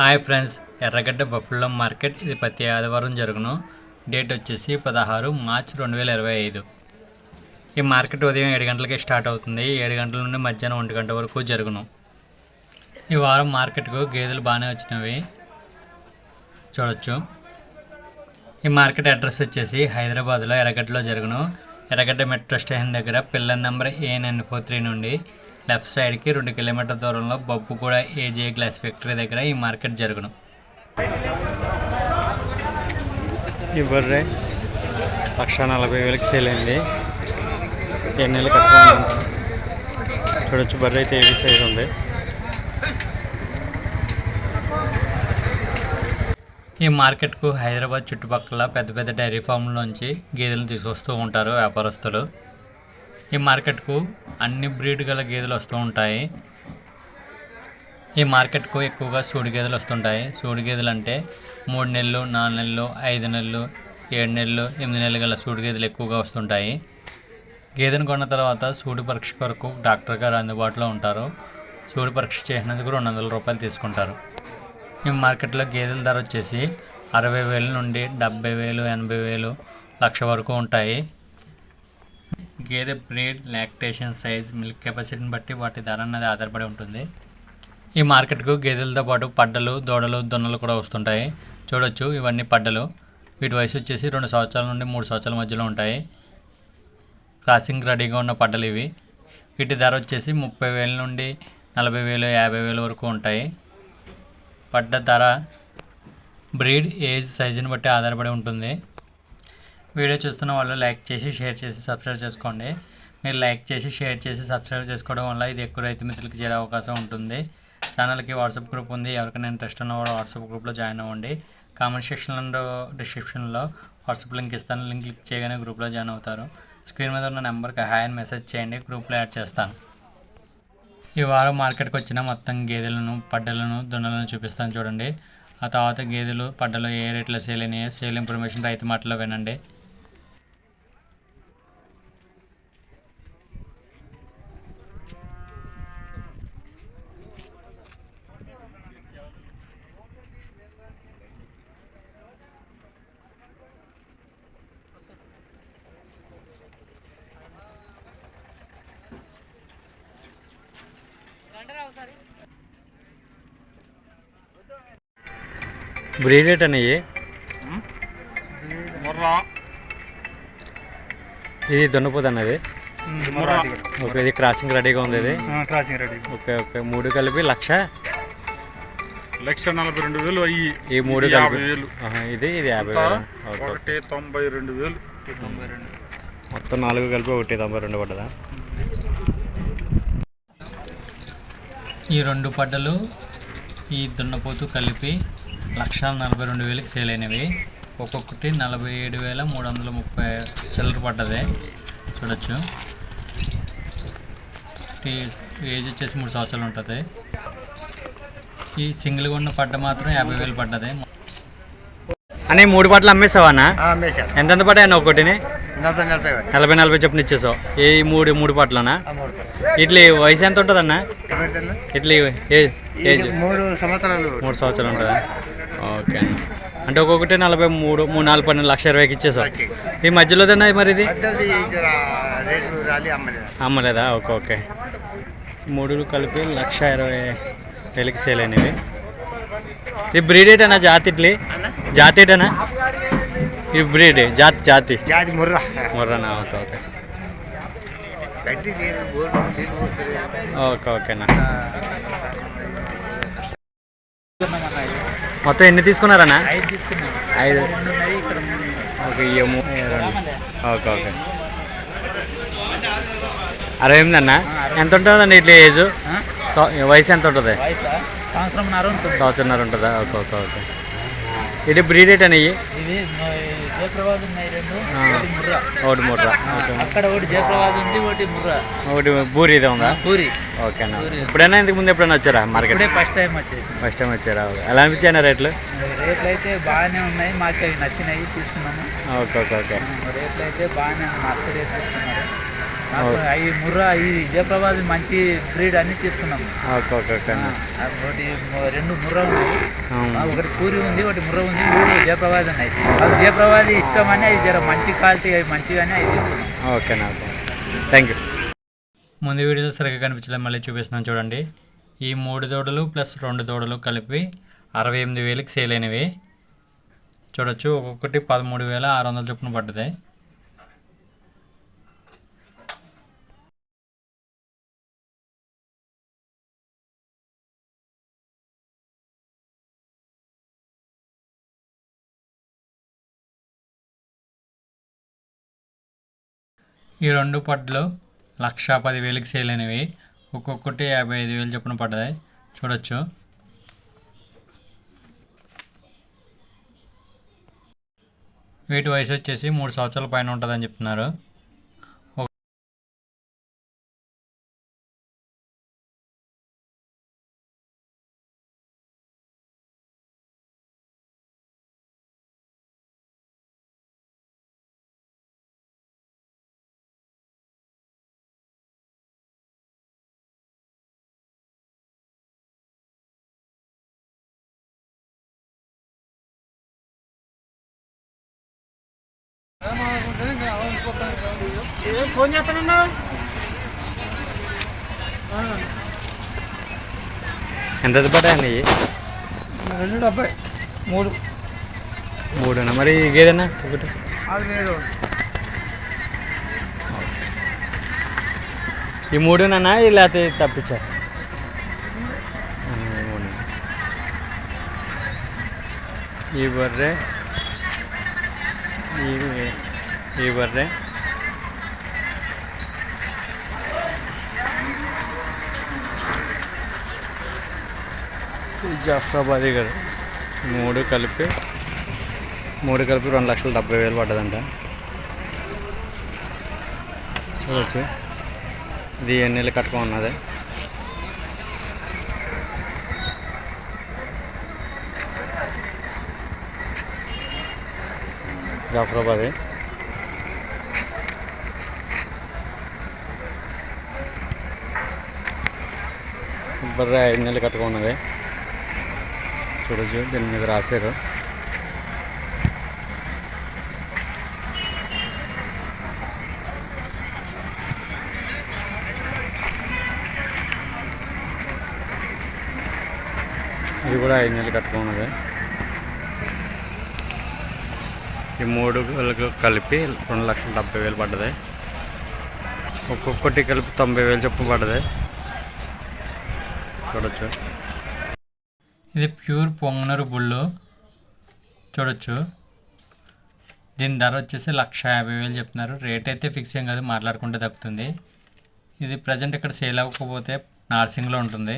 Hi friends Erragadda buffalo market. ఇది ప్రతి ఆదివారం జరుగును. డేట్ వచ్చేసి పదహారు మార్చ్ రెండు వేల ఇరవై ఐదు. ఈ మార్కెట్ ఉదయం ఏడు గంటలకి స్టార్ట్ అవుతుంది. ఏడు గంటల నుండి మధ్యాహ్నం ఒంటి గంట వరకు జరుగును. ఈ వారం మార్కెట్కు గేదెలు బాగానే వచ్చినవి. చూడొచ్చు. ఈ మార్కెట్ అడ్రస్ వచ్చేసి హైదరాబాద్లో ఎర్రగడ్డలో జరుగును. ఎర్రగడ్డ మెట్రో స్టేషన్ దగ్గర pillar number ANN four three నుండి లెఫ్ట్ సైడ్కి రెండు కిలోమీటర్ దూరంలో బొబ్బు కూడా ఏజే గ్లాస్ ఫ్యాక్టరీ దగ్గర ఈ మార్కెట్ జరుగును. ఈ బర్రె లక్ష నలభై వేలకు సేల్ అయింది. ఎన్ని నెలలు కట్టుకోండి చూడొచ్చు బర్రె అయితే ఏవి సైజ్ ఉంది. ఈ మార్కెట్కు హైదరాబాద్ చుట్టుపక్కల పెద్ద పెద్ద డైరీ ఫామ్లోంచి గేదెలను తీసుకొస్తూ ఉంటారు వ్యాపారస్తులు. ఈ మార్కెట్కు అన్ని బ్రీడ్ గల గేదెలు వస్తూ ఉంటాయి. ఈ మార్కెట్కు ఎక్కువగా సూడి గేదెలు వస్తుంటాయి సూడి గేదెలు అంటే మూడు నెలలు నాలుగు నెలలు ఐదు నెలలు ఏడు నెలలు ఎనిమిది నెలలు గల సూడి గేదెలు ఎక్కువగా వస్తుంటాయి గేదెను కొన్న తర్వాత సూడి పరీక్ష కొరకు డాక్టర్ గారు అందుబాటులో ఉంటారు. సూడి పరీక్ష చేసినందుకు రెండు వందల రూపాయలు తీసుకుంటారు. ఈ మార్కెట్లో గేదెల ధర వచ్చేసి అరవై వేల నుండి డెబ్బై వేలు ఎనభై వేలు లక్ష వరకు ఉంటాయి. గేదె బ్రీడ్ లాక్టేషన్ సైజ్ మిల్క్ కెపాసిటీని బట్టి వాటి ధర అనేది ఆధారపడి ఉంటుంది. ఈ మార్కెట్కు గేదెలతో పాటు పడ్డలు దూడలు దున్నలు కూడా వస్తుంటాయి. చూడొచ్చు ఇవన్నీ పడ్డలు. వీటి వయసు వచ్చేసి రెండు సంవత్సరాల నుండి మూడు సంవత్సరాల మధ్యలో ఉంటాయి. క్రాసింగ్ రెడీగా ఉన్న పడ్డలు ఇవి. వీటి ధర వచ్చేసి ముప్పై వేల నుండి నలభై వేలు యాభై వేలు వరకు ఉంటాయి. పడ్డ ధర బ్రీడ్ ఏజ్ సైజుని బట్టి ఆధారపడి ఉంటుంది. వీడియో చూస్తున్న వాళ్ళు లైక్ చేసి షేర్ చేసి సబ్స్క్రైబ్ చేసుకోండి. మీరు లైక్ చేసి షేర్ చేసి సబ్స్క్రైబ్ చేసుకోవడం వల్ల ఇది ఎక్కువ రైతు మిత్రులకు చేరే అవకాశం ఉంటుంది. ఛానల్కి వాట్సాప్ గ్రూప్ ఉంది. ఎవరికైనా ఇంట్రెస్ట్ ఉన్నవాడు వాట్సాప్ గ్రూప్లో జాయిన్ అవ్వండి. కామెంట్ సెక్షన్లో డిస్క్రిప్షన్లో వాట్సాప్ లింక్ ఇస్తాను. లింక్ క్లిక్ చేయగానే గ్రూప్లో జాయిన్ అవుతారు. స్క్రీన్ మీద ఉన్న నెంబర్కి హాయ్ అని మెసేజ్ చేయండి. గ్రూప్లో యాడ్ చేస్తాను. ఈ వారం మార్కెట్కి వచ్చిన మొత్తం గేదెలను పడ్డలను దున్నలను చూపిస్తాను చూడండి. ఆ తర్వాత గేదెలు పడ్డలు ఏ రేట్లో సేల్ అయినాయో సేల్ ఇన్ఫర్మేషన్ రైతు మాటలో వినండి. Breed rate Murrah. ఇది దున్నపోదు అన్నది? ఓకే ఇది క్రాసింగ్ రెడీగా ఉంది ఇది. Crossing ready. ఓకే ఓకే మూడు కలిపి లక్ష? లక్ష నలభై రెండు వేలు అయ్యి ఈ మూడు యాభై వేలు. ఇది ఇది యాభై వేలు. ఒకటి తొంభై రెండు వేలు. మొత్తం నాలుగు కలిపి ఒకటి తొంభై రెండు పడ్డదా? ఈ రెండు పడ్డలు ఈ దున్నపోతు కలిపి లక్ష నలభై రెండు వేలకి సేల్ అయినవి. ఒక్కొక్కటి నలభై ఏడు వేల మూడు వందల ముప్పై చిల్లర పడ్డది. చూడొచ్చు. ఈ ఏజ్ వచ్చేసి మూడు సంవత్సరాలు ఉంటుంది. ఈ సింగిల్గా ఉన్న పడ్డ మాత్రం యాభై వేలు పడ్డది. అని మూడు పట్ల అమ్మేసావా అన్న? అమ్మేశారు ఎంతెంత పడ్డాయి ఒకటిని నలభై నలభై చొప్పున ఇచ్చేసావు ఈ మూడు మూడు పట్లనా ఇట్లా వయసు ఎంత ఉంటుంది అన్న ఇట్లా ఏజ్ ఇది మూడు సంవత్సరాలు. మూడు సంవత్సరాలు ఉంటుందా ఓకే. అన్న అంటే ఒక్కొక్కటి నలభై మూడు మూడు నాలుగు పన్నెండు లక్ష ఇరవైకి ఇచ్చేసావు వచ్చి ఈ మధ్యలో తిన్నా మరి ఇది? అమ్మలేదు? Okay okay. మూడు కలిపి లక్ష ఇరవై వేలకి సేల్ అయినవి. ఇది బ్రీడ్ ఏటనా జాతి ఇట్లీ అన్న? జాతి ఏటనా? ఈ బ్రీడ్ జాతి జాతి. జాతి ముర్ర. మొర్రనా? ఓకే ఓకే గట్టి లేదు బోర్డు నీళ్ళు పోస్తుంది ఓకే ఓకేనా మొత్తం ఎన్ని తీసుకున్నారన్నా? ఐదు. Okay okay okay. అరవై ఎనిమిది అన్న? ఎంత ఉంటుందండి ఇట్లా ఏజ్? వయసు ఎంత ఉంటుంది సంవత్సరంన్నర ఉంటుందా? Okay okay okay. ఇది బ్రీడ్ రేట్ అనేవి ఇది జయప్రవాద్ ఉన్నాయి రెండు. ఒకటి ముర్ర. అక్కడ ఒకటి జయప్రవాద్ ఉంది ఒకటి ముర్ర. ఒకటి బూరి ఇది ఉందా? పూరి ఓకే అన్న. ఎప్పుడైనా ఇంతకు ముందు ఎప్పుడైనా వచ్చారా మార్కెట్? ఫస్ట్ టైం వచ్చేసింది ఫస్ట్ టైం వచ్చారా. ఎలా అనిపించాయి రేట్లు? రేట్లు అయితే బాగానే ఉన్నాయి. మాకు అవి నచ్చినాయి తీసుకున్నాము. Okay okay okay. రేట్లు అయితే బాగానే నర్సరీ రేట్లు ఇస్తున్నారు అవి ముర్రా ఈ జయప్రభాది మంచి బ్రీడ్ అన్ని తీసుకున్నాము ఓకే ఓకే ఓకే అన్న ఆ, ఒకటి రెండు ముర్రా ఉన్నాయి. ఒకటి పూరి ఉంది ఒకటి ముర్ర ఉంది మూడు జయప్రభాది ఉన్నాయి. జయప్రభాది ఇష్టం అని అవి జర మంచి క్వాలిటీ అవి మంచిగానే అవి తీసుకున్నాం. ఓకేనా ఓకే. థ్యాంక్ యూ ముందు వీడియోలో సరిగ్గా కనిపించలేదు మళ్ళీ చూపిస్తున్నాను చూడండి. ఈ మూడు దూడలు ప్లస్ రెండు దూడలు కలిపి అరవై ఎనిమిది వేలకి సేల్ అయినవి. చూడొచ్చు ఒక్కొక్కటి పదమూడు వేల ఆరు వందల చొప్పున పడ్డది. ఈ రెండు పడ్లు లక్ష పదివేలకు సేల్ అయినవి. ఒక్కొక్కటి యాభై ఐదు వేలు చొప్పున పడ్డాయి చూడొచ్చు. వీటి వయసు వచ్చేసి మూడు సంవత్సరాల పైన ఉంటుందని చెప్తున్నారు. ఫోన్ చేస్తానన్నా? ఎంత పడ్డాయండి రెండు డెబ్బై మూడు. మూడునా? మరి గేదెనా ఒకటి. అది వేరు. ఈ మూడునా లేకపోతే తప్పించా? ఈ బర్రె ఈ ఈ బర్రె ఈ జాఫ్రాబాదీ గారు మూడు కలిపి మూడు కలిపి రెండు లక్షల డెబ్బై వేలు పడ్డదంట. చూడొచ్చు. ఇది ఎన్ని నెలలు కట్టుకో ఉన్నది? బర్రె ఐదు నెలలు కట్టుకో ఉన్నది. చూడొచ్చు దీని మీద రాశారు. ఇది కూడా ఐదు నెలలు కట్టుకున్నది ఈ మూడు వేలకు కలిపి రెండు లక్షల డెబ్బై వేలు పడ్డది. ఒక్కొక్కటి కలిపి తొంభై వేలు చొప్పున పడ్డది. చూడొచ్చు. ఇది ప్యూర్ పొంగనూరు బుల్లు. చూడొచ్చు. దీని ధర వచ్చేసి లక్ష యాభై వేలు చెప్తున్నారు. రేట్ అయితే ఫిక్స్ ఏం కాదు మాట్లాడుకుంటే తగ్గుతుంది. ఇది ప్రజెంట్ ఇక్కడ సేల్ అవ్వకపోతే నార్సింగ్లో ఉంటుంది.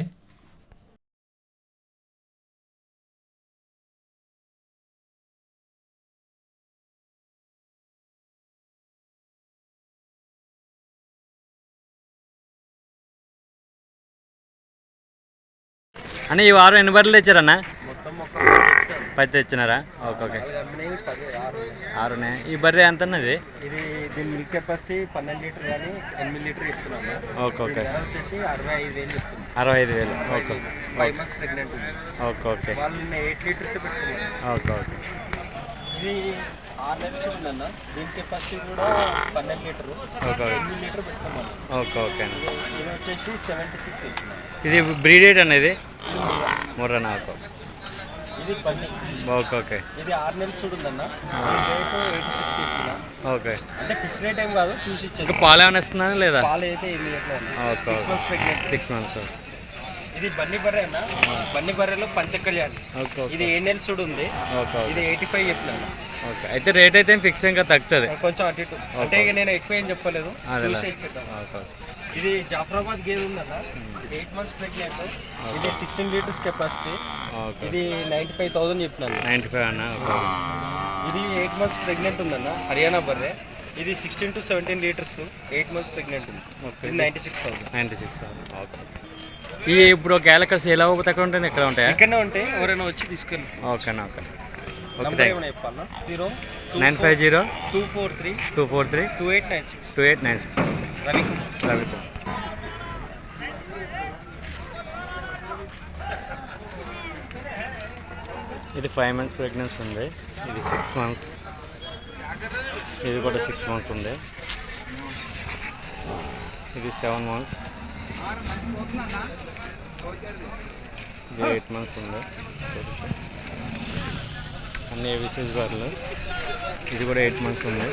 అన్న ఈ వారం ఎన్ని బర్రెలు తెచ్చారన్న? పది తెచ్చినారా? Okay okay. ఆరునే. ఈ బర్రె ఎంత అన్నది ఇది దీని మిల్క్ కెపాసిటీ పన్నెండు లీటర్ కానీ ఎనిమిది లీటర్ ఓకే ఓకే. వచ్చేసి అరవై ఐదు వేలు అరవై ఐదు వేలు. ఓకే ఫైవ్ మంత్స్ ప్రెగ్నెంట్ ఉంది. Okay okay. వాళ్ళు నిన్న ఎయిట్ లీటర్స్ పెట్టుకున్నారు. Okay okay. ఇది ఆరు నెలలు ఉందన్న. దీని కెపాసిటీ కూడా పన్నెండు లీటర్. ఎనిమిది లీటర్ ఓకే ఓకే అన్న. ఇది వచ్చేసి సెవెంటీ సిక్స్ ఇది బ్రీడేట్ అనేది ముర్రనా ఓకే ఇది ఓకే ఓకే. ఇది ఆరు నెలలు చూడుందన్న. Rate eighty six okay. అంటే ఫిక్స్ రేట్ ఏం కాదు చూసి పాలు ఏమైనా లేదా? పాలు అయితే ఏమి okay six months pregnant six months ఇది బన్నీ బర్రె అన్న బన్నీ బర్రెలో పంచకళ్యాణ్. ఇది ఏడు నెలలు చూడు ఉంది ఇది ఎయిటీ ఫైవ్ చెప్పినాను. ఓకే. అయితే రేట్ అయితే ఫిక్స్ ఇంకా తగ్గుతుంది. కొంచెం అటు ఇటు. అంటే ఇక నేను ఎక్కువ ఏం చెప్పలేదు. ఇది జాఫరాబాద్ గేదె ఉందన్న. Eight months pregnant. ఇది సిక్స్టీన్ లీటర్స్ కెపాసిటీ. ఇది నైంటీ ఫైవ్ థౌసండ్ చెప్పినాను. నైంటీ ఫైవ్ అన్న? ఇది ఎయిట్ మంత్స్ ప్రెగ్నెంట్ ఉందన్న హర్యానా బర్రె. ఇది sixteen to seventeen litres eight months pregnant ఉంది. ఇది ninety six thousand. Ninety six okay. ఈ ఇప్పుడు ఇక్కడ సేల్ అవ్వకపోతే ఎక్కడ ఉంటాయి ఎక్కడ ఉంటాయా? ఇక్కడనే ఉంటాయి. ఎవరైనా వచ్చి తీసుకెళ్ళి. ఓకేనా okay zero nine five zero two four three two four three two eight nine six two eight nine six ఇది ఫైవ్ మంత్స్ ప్రెగ్నెన్సీ ఉంది. ఇది సిక్స్ మంత్స్ ఇది కూడా సిక్స్ మంత్స్ ఉంది. ఇది సెవెన్ మంత్స్ ఇది ఎయిట్ మంత్స్ ఉంది అన్ని ఏవిసెస్ బర్లు ఇది కూడా ఎయిట్ మంత్స్ ఉంది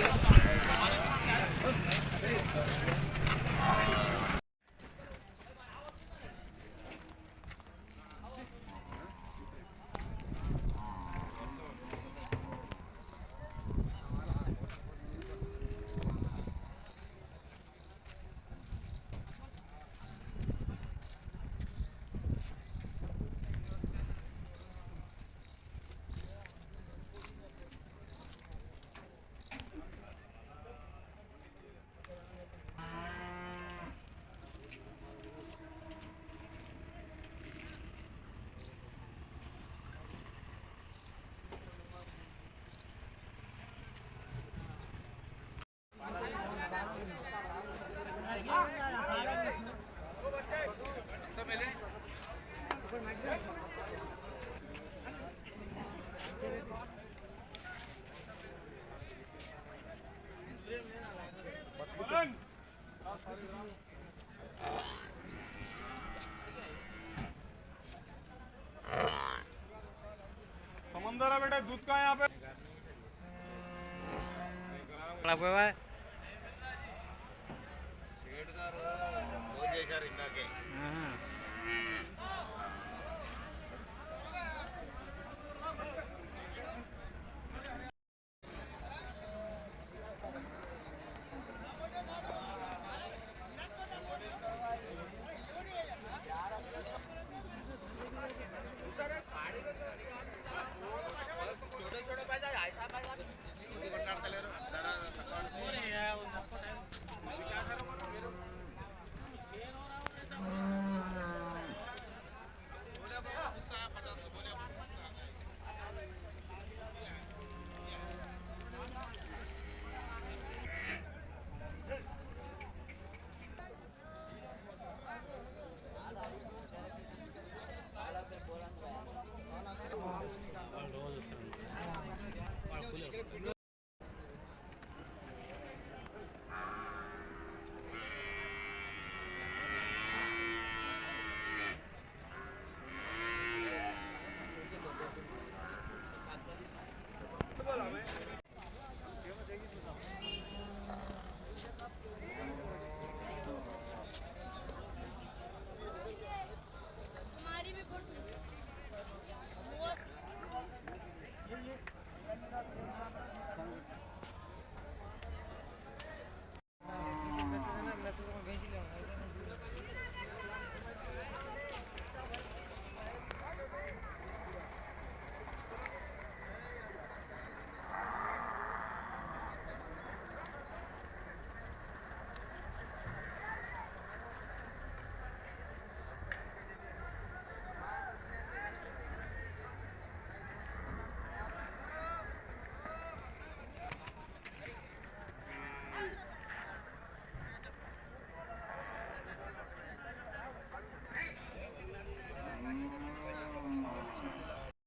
बेटा दूध का यहाँ पे? शेड